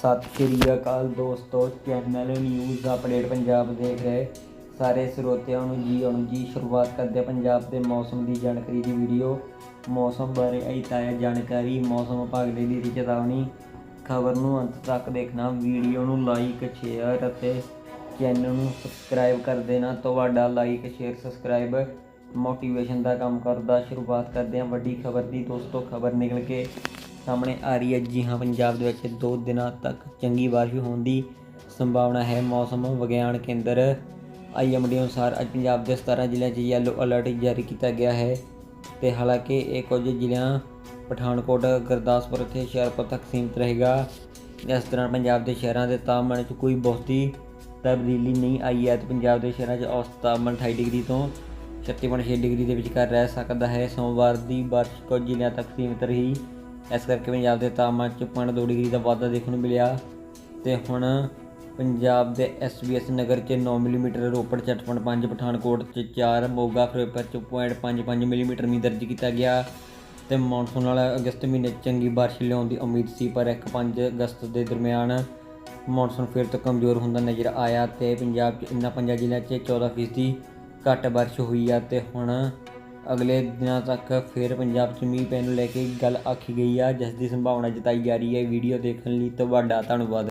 ਸਤਿ ਸ਼੍ਰੀ ਅਕਾਲ ਦੋਸਤੋ, channel news update Punjab ਦੇਖ ਰਹੇ। ਸਾਰੇ ਸਰੋਤਿਆਂ ਨੂੰ ਜੀ ਆਉਣ ਜੀ ਸ਼ੁਰੂਆਤ ਕਰਦੇ ਹਾਂ ਪੰਜਾਬ ਦੇ ਮੌਸਮ ਦੀ ਜਾਣਕਾਰੀ ਦੀ ਵੀਡੀਓ। ਮੌਸਮ ਬਾਰੇ ਆਈ ਜਾਣਕਾਰੀ, ਮੌਸਮ ਵਿਭਾਗ ਦੇ ਦੀ ਚੇਤਾਵਨੀ। ਖਬਰ ਨੂੰ ਅੰਤ ਤੱਕ ਦੇਖਣਾ, ਵੀਡੀਓ ਨੂੰ ਲਾਈਕ ਸ਼ੇਅਰ ਅਤੇ ਚੈਨਲ ਨੂੰ ਸਬਸਕ੍ਰਾਈਬ ਕਰ ਦੇਣਾ। ਤੁਹਾਡਾ ਲਾਈਕ ਸ਼ੇਅਰ ਸਬਸਕ੍ਰਾਈਬ ਮੋਟੀਵੇਸ਼ਨ ਦਾ ਕੰਮ ਕਰਦਾ ਸ਼ੁਰੂਆਤ ਕਰਦੇ ਹਾਂ। ਵੱਡੀ ਖਬਰ ਦੀ ਦੋਸਤੋ, ਖਬਰ ਨਿਕਲ ਕੇ ਸਾਹਮਣੇ ਆ ਰਹੀ ਹੈ। ਜੀ ਹਾਂ, ਪੰਜਾਬ ਦੇ ਵਿੱਚ ਦੋ ਦਿਨਾਂ ਤੱਕ ਚੰਗੀ ਬਾਰਿਸ਼ ਹੋਣ ਦੀ ਸੰਭਾਵਨਾ ਹੈ। ਮੌਸਮ ਵਿਗਿਆਨ ਕੇਂਦਰ ਆਈਐਮਡੀ ਅਨੁਸਾਰ ਅੱਜ ਪੰਜਾਬ ਦੇ 17 ਜ਼ਿਲ੍ਹਿਆਂ 'ਚ ਯੈਲੋ ਅਲਰਟ ਜਾਰੀ ਕੀਤਾ ਗਿਆ ਹੈ ਤੇ ਹਾਲਾਂਕਿ ਇਹ ਕੁਝ ਜ਼ਿਲ੍ਹਿਆਂ ਪਠਾਨਕੋਟ, ਗੁਰਦਾਸਪੁਰ ਅਤੇ ਹੁਸ਼ਿਆਰਪੁਰ ਤੱਕ ਸੀਮਿਤ ਰਹੇਗਾ। ਇਸ ਤਰ੍ਹਾਂ ਪੰਜਾਬ ਦੇ ਸ਼ਹਿਰਾਂ ਦੇ ਤਾਪਮਾਨ 'ਚ ਕੋਈ ਬਹੁਤੀ ਤਬਦੀਲੀ ਨਹੀਂ ਆਈ ਹੈ ਤੇ ਪੰਜਾਬ ਦੇ ਸ਼ਹਿਰਾਂ 'ਚ ਔਸਤ ਤਾਪਮਾਨ 28 ਡਿਗਰੀ ਤੋਂ 36.6 ਡਿਗਰੀ ਦੇ ਵਿਚਕਾਰ ਰਹਿ ਸਕਦਾ ਹੈ। ਸੋਮਵਾਰ ਦੀ ਬਾਰਿਸ਼ ਕੁਝ ਜ਼ਿਲ੍ਹਿਆਂ ਤੱਕ ਸੀਮਿਤ ਰਹੀ। ਇਸ ਕਰਕੇ ਪੰਜਾਬ ਦੇ ਤਾਪਮਾਨ 'ਚ 0.2 ਡਿਗਰੀ ਦਾ ਵਾਧਾ ਦੇਖਣ ਨੂੰ ਮਿਲਿਆ। ਤੇ ਹੁਣ ਪੰਜਾਬ ਦੇ ਐਸਬੀਐਸ ਨਗਰ 'ਚ 9 ਮਿਲੀਮੀਟਰ ਰੋਪੜ 'ਚ 8.5 ਪਠਾਨਕੋਟ 'ਚ 4 ਮੋਗਾ, ਫਿਰੋਜ਼ਪੁਰ 'ਚ 0.55 ਮਿਲੀਮੀਟਰ ਮੀਂਹ ਦਰਜ ਕੀਤਾ ਗਿਆ। ਤੇ ਮੌਨਸੂਨ ਨਾਲ ਅਗਸਤ ਮਹੀਨੇ 'ਚ ਚੰਗੀ ਬਾਰਿਸ਼ ਲਿਆਉਣ ਦੀ ਉਮੀਦ ਸੀ, ਪਰ 1-5 ਅਗਸਤ ਦੇ ਦਰਮਿਆਨ ਮੌਨਸੂਨ ਫਿਰ ਤੋਂ ਕਮਜ਼ੋਰ ਹੁੰਦਾ ਨਜ਼ਰ ਆਇਆ ਤੇ ਪੰਜਾਬ 'ਚ ਇਨ੍ਹਾਂ ਪੰਜਾਂ ਜ਼ਿਲ੍ਹਿਆਂ 'ਚ 14 ਫੀਸਦੀ ਘੱਟ ਬਾਰਿਸ਼ ਹੋਈ ਆ। ਤੇ ਹੁਣ ਅਗਲੇ ਦਿਨਾਂ ਤੱਕ ਫਿਰ ਪੰਜਾਬ 'ਚ ਮੀਂਹ ਪੈਣ ਨੂੰ ਲੈ ਕੇ ਗੱਲ ਆਖੀ ਗਈ ਆ, ਜਿਸ ਦੀ ਸੰਭਾਵਨਾ ਜਤਾਈ ਜਾ ਰਹੀ ਹੈ। ਵੀਡੀਓ ਦੇਖਣ ਲਈ ਤੁਹਾਡਾ ਧੰਨਵਾਦ।